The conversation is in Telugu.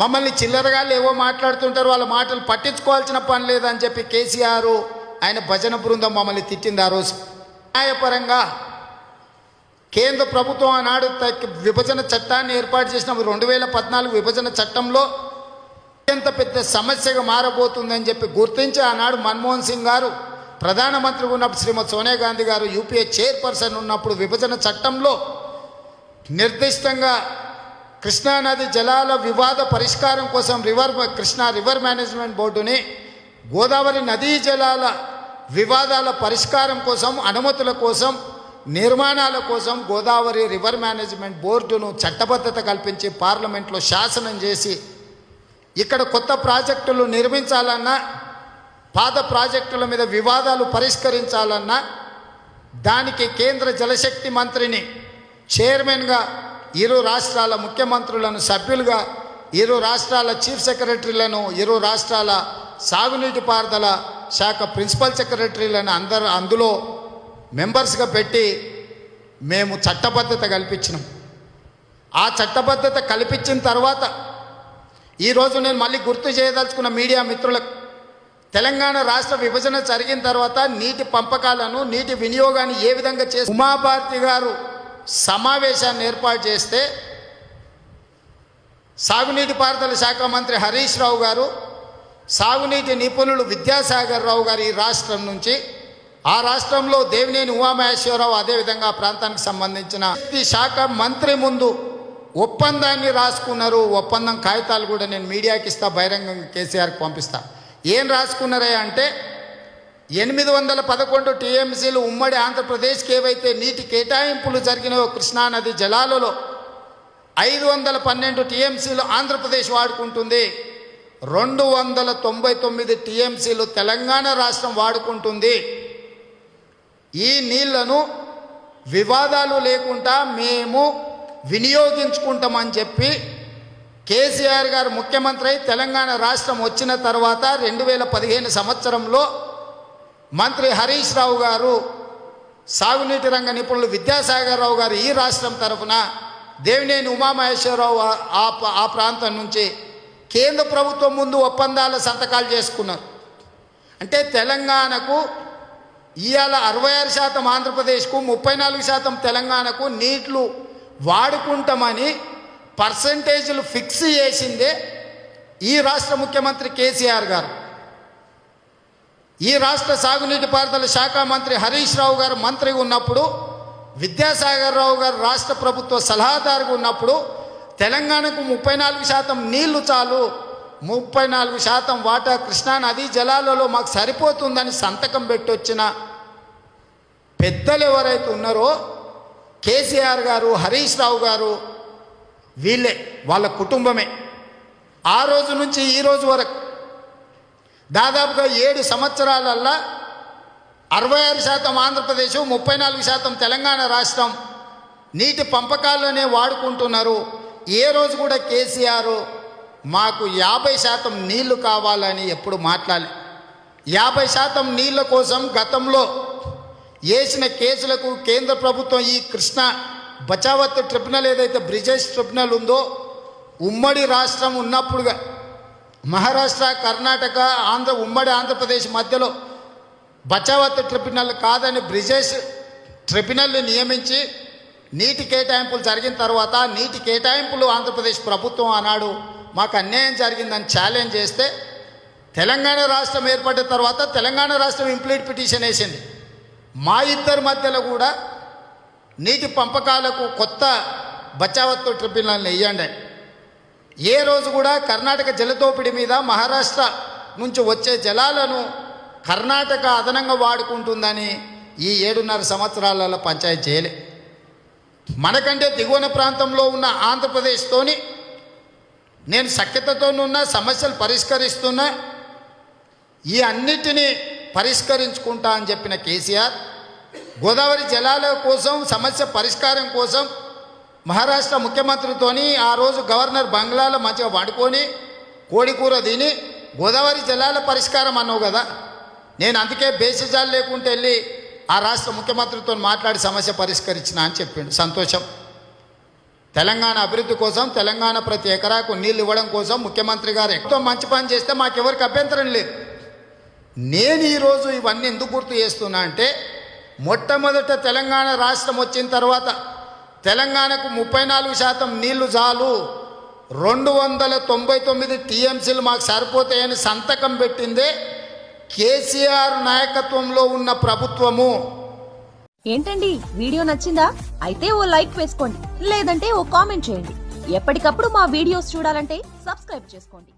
మమ్మల్ని చిల్లరగాళ్ళు ఏవో మాట్లాడుతుంటారు వాళ్ళ మాటలు పట్టించుకోవాల్సిన పని లేదని చెప్పి కేసీఆర్ ఆయన భజన బృందం మమ్మల్ని తిట్టింది ఆ రోజు. న్యాయపరంగా కేంద్ర ప్రభుత్వం ఆనాడు విభజన చట్టాన్ని ఏర్పాటు చేసిన రెండు వేల పద్నాలుగు విభజన చట్టంలో అత్యంత పెద్ద సమస్యగా మారబోతుందని చెప్పి గుర్తించి ఆనాడు మన్మోహన్ సింగ్ గారు ప్రధానమంత్రి ఉన్నప్పుడు శ్రీమతి సోనియా గాంధీ గారు యూపీఏ చైర్పర్సన్ ఉన్నప్పుడు విభజన చట్టంలో నిర్దిష్టంగా కృష్ణానది జలాల వివాద పరిష్కారం కోసం రివర్ కృష్ణా రివర్ మేనేజ్మెంట్ బోర్డుని గోదావరి నదీ జలాల వివాదాల పరిష్కారం కోసం అనుమతుల కోసం నిర్మాణాల కోసం గోదావరి రివర్ మేనేజ్మెంట్ బోర్డును చట్టబద్ధత కల్పించి పార్లమెంట్లో శాసనం చేసి ఇక్కడ కొత్త ప్రాజెక్టులు నిర్మించాలన్నా పాత ప్రాజెక్టుల మీద వివాదాలు పరిష్కరించాలన్నా దానికి కేంద్ర జలశక్తి మంత్రిని చైర్మన్గా ఇరు రాష్ట్రాల ముఖ్యమంత్రులను సభ్యులుగా ఇరు రాష్ట్రాల చీఫ్ సెక్రటరీలను ఇరు రాష్ట్రాల సాగునీటి పారుదల శాఖ ప్రిన్సిపల్ సెక్రటరీలను అందరు అందులో మెంబర్స్గా పెట్టి మేము చట్టబద్ధత కల్పించినాం. ఆ చట్టబద్ధత కల్పించిన తర్వాత ఈరోజు నేను మళ్ళీ గుర్తు చేయదలుచుకున్న మీడియా మిత్రులకు తెలంగాణ రాష్ట్ర విభజన జరిగిన తర్వాత నీటి పంపకాలను నీటి వినియోగాన్ని ఏ విధంగా చేసి ఉమాభారతి గారు సమావేశాన్ని ఏర్పాటు చేస్తే సాగునీటి పారుదల శాఖ మంత్రి హరీష్ రావు గారు సాగునీటి నిపుణులు విద్యాసాగర్ రావు గారు ఈ రాష్ట్రం నుంచి ఆ రాష్ట్రంలో దేవినేని ఉమామహేశ్వరరావు అదేవిధంగా ఆ ప్రాంతానికి సంబంధించిన ఈ శాఖ మంత్రి ముందు ఒప్పందాన్ని రాసుకున్నారు. ఒప్పందం కాగితాలు కూడా నేను మీడియాకి ఇస్తా బహిరంగంగా కేసీఆర్కి పంపిస్తా. ఏం రాసుకున్నారే అంటే ఎనిమిది వందల పదకొండు టీఎంసీలు ఉమ్మడి ఆంధ్రప్రదేశ్కి ఏవైతే నీటి కేటాయింపులు జరిగినాయో కృష్ణానది జలాలలో ఐదు వందల పన్నెండు టీఎంసీలు ఆంధ్రప్రదేశ్ వాడుకుంటుంది. రెండు వందల తొంభై తొమ్మిది టీఎంసీలు తెలంగాణ రాష్ట్రం వాడుకుంటుంది. ఈ నీళ్ళను వివాదాలు లేకుండా మేము వినియోగించుకుంటామని చెప్పి కేసీఆర్ గారు ముఖ్యమంత్రి అయి తెలంగాణ రాష్ట్రం వచ్చిన తర్వాత రెండు వేల పదిహేను సంవత్సరంలో మంత్రి హరీష్ రావు గారు సాగునీటి రంగ నిపుణులు విద్యాసాగర్ రావు గారు ఈ రాష్ట్రం తరఫున దేవినేని ఉమామహేశ్వరరావు ఆ- ఆ ఆ ప్రాంతం నుంచి కేంద్ర ప్రభుత్వం ముందు ఒప్పందాల సంతకాలు చేసుకున్నారు. అంటే తెలంగాణకు ఇవాళ అరవై ఆరు శాతం ఆంధ్రప్రదేశ్కు ముప్పై నాలుగు శాతం తెలంగాణకు నీళ్ళు వాడుకుంటామని పర్సంటేజీలు ఫిక్స్ చేసిందే ఈ రాష్ట్ర ముఖ్యమంత్రి కేసీఆర్ గారు. ఈ రాష్ట్ర సాగునీటి పారుదల శాఖ మంత్రి హరీష్ రావు గారు మంత్రిగా ఉన్నప్పుడు విద్యాసాగర్ రావు గారు రాష్ట్ర ప్రభుత్వ సలహాదారుగా ఉన్నప్పుడు తెలంగాణకు ముప్పై నాలుగు శాతం నీళ్ళు చాలు ముప్పై నాలుగు శాతం వాటా కృష్ణా నదీ జలాలలో మాకు సరిపోతుందని సంతకం పెట్టొచ్చిన పెద్దలు ఎవరైతే ఉన్నారో కేసీఆర్ గారు హరీష్ రావు గారు వీళ్ళే వాళ్ళ కుటుంబమే. ఆ రోజు నుంచి ఈ రోజు వరకు దాదాపుగా ఏడు సంవత్సరాలల్లా అరవై ఆరు శాతం ఆంధ్రప్రదేశ్ ముప్పై నాలుగు శాతం తెలంగాణ రాష్ట్రం నీటి పంపకాల్లోనే వాడుకుంటున్నారు. ఏ రోజు కూడా కేసీఆర్ మాకు యాభై శాతం నీళ్ళు కావాలని ఎప్పుడు మాట్లాడలే. యాభై శాతం నీళ్ళ కోసం గతంలో వేసిన కేసులకు కేంద్ర ప్రభుత్వం ఈ కృష్ణ బచావత్ ట్రిబ్యునల్ ఏదైతే బ్రిజేష్ ట్రిబ్యునల్ ఉందో ఉమ్మడి రాష్ట్రం ఉన్నప్పుడుగా మహారాష్ట్ర కర్ణాటక ఆంధ్ర ఉమ్మడి ఆంధ్రప్రదేశ్ మధ్యలో బచావత్ ట్రిబ్యునల్ కాదని బ్రిజేష్ ట్రిబ్యునల్ని నియమించి నీటి కేటాయింపులు జరిగిన తర్వాత నీటి కేటాయింపులు ఆంధ్రప్రదేశ్ ప్రభుత్వం ఆనాడు మాకు అన్యాయం జరిగిందని ఛాలెంజ్ చేస్తే తెలంగాణ రాష్ట్రం ఏర్పడిన తర్వాత తెలంగాణ రాష్ట్రం ఇంప్లీట్ పిటిషన్ వేసింది. మా ఇద్దరి మధ్యలో కూడా నీటి పంపకాలకు కొత్త బచావత్తు ట్రిబ్యునల్ని వేయండి. ఏ రోజు కూడా కర్ణాటక జలదోపిడి మీద మహారాష్ట్ర నుంచి వచ్చే జలాలను కర్ణాటక అదనంగా వాడుకుంటుందని ఈ ఏడున్నర సంవత్సరాలలో పంచాయతీ చేయలే. మనకంటే దిగువన ప్రాంతంలో ఉన్న ఆంధ్రప్రదేశ్తోని నేను సఖ్యతతోనున్న సమస్యలు పరిష్కరిస్తున్నా ఈ అన్నిటినీ పరిష్కరించుకుంటా అని చెప్పిన కేసీఆర్ గోదావరి జలాల కోసం సమస్య పరిష్కారం కోసం మహారాష్ట్ర ముఖ్యమంత్రితోని ఆ రోజు గవర్నర్ బంగ్లాలో మంచిగా వండుకొని కోడికూర తిని గోదావరి జలాల పరిష్కారం అన్నావు కదా. నేను అందుకే బేసిజాలు లేకుంటే వెళ్ళి ఆ రాష్ట్ర ముఖ్యమంత్రితో మాట్లాడి సమస్య పరిష్కరించిన అని చెప్పిండు. సంతోషం. తెలంగాణ అభివృద్ధి కోసం తెలంగాణ ప్రతి ఎకరాకు నీళ్ళు ఇవ్వడం కోసం ముఖ్యమంత్రి గారు ఎంతో మంచి పని చేస్తే మాకెవరికి అభ్యంతరం లేదు. నేను ఈరోజు ఇవన్నీ ఎందుకు గుర్తు చేస్తున్నా అంటే మొట్టమొదట తెలంగాణ రాష్ట్రం వచ్చిన తర్వాత తెలంగాణకు ముప్పై నాలుగు శాతం నీళ్ళు చాలు. రెండు వందల తొంభై తొమ్మిది టీఎంసీలు మాకు సరిపోతాయని సంతకం పెట్టిందే కేసీఆర్ నాయకత్వంలో ఉన్న ప్రభుత్వము. ఏంటండి? వీడియో నచ్చిందా? అయితే ఓ లైక్ వేసుకోండి. లేదంటే ఓ కామెంట్ చేయండి. ఎప్పటికప్పుడు మా వీడియోస్ చూడాలంటే సబ్స్క్రైబ్ చేసుకోండి.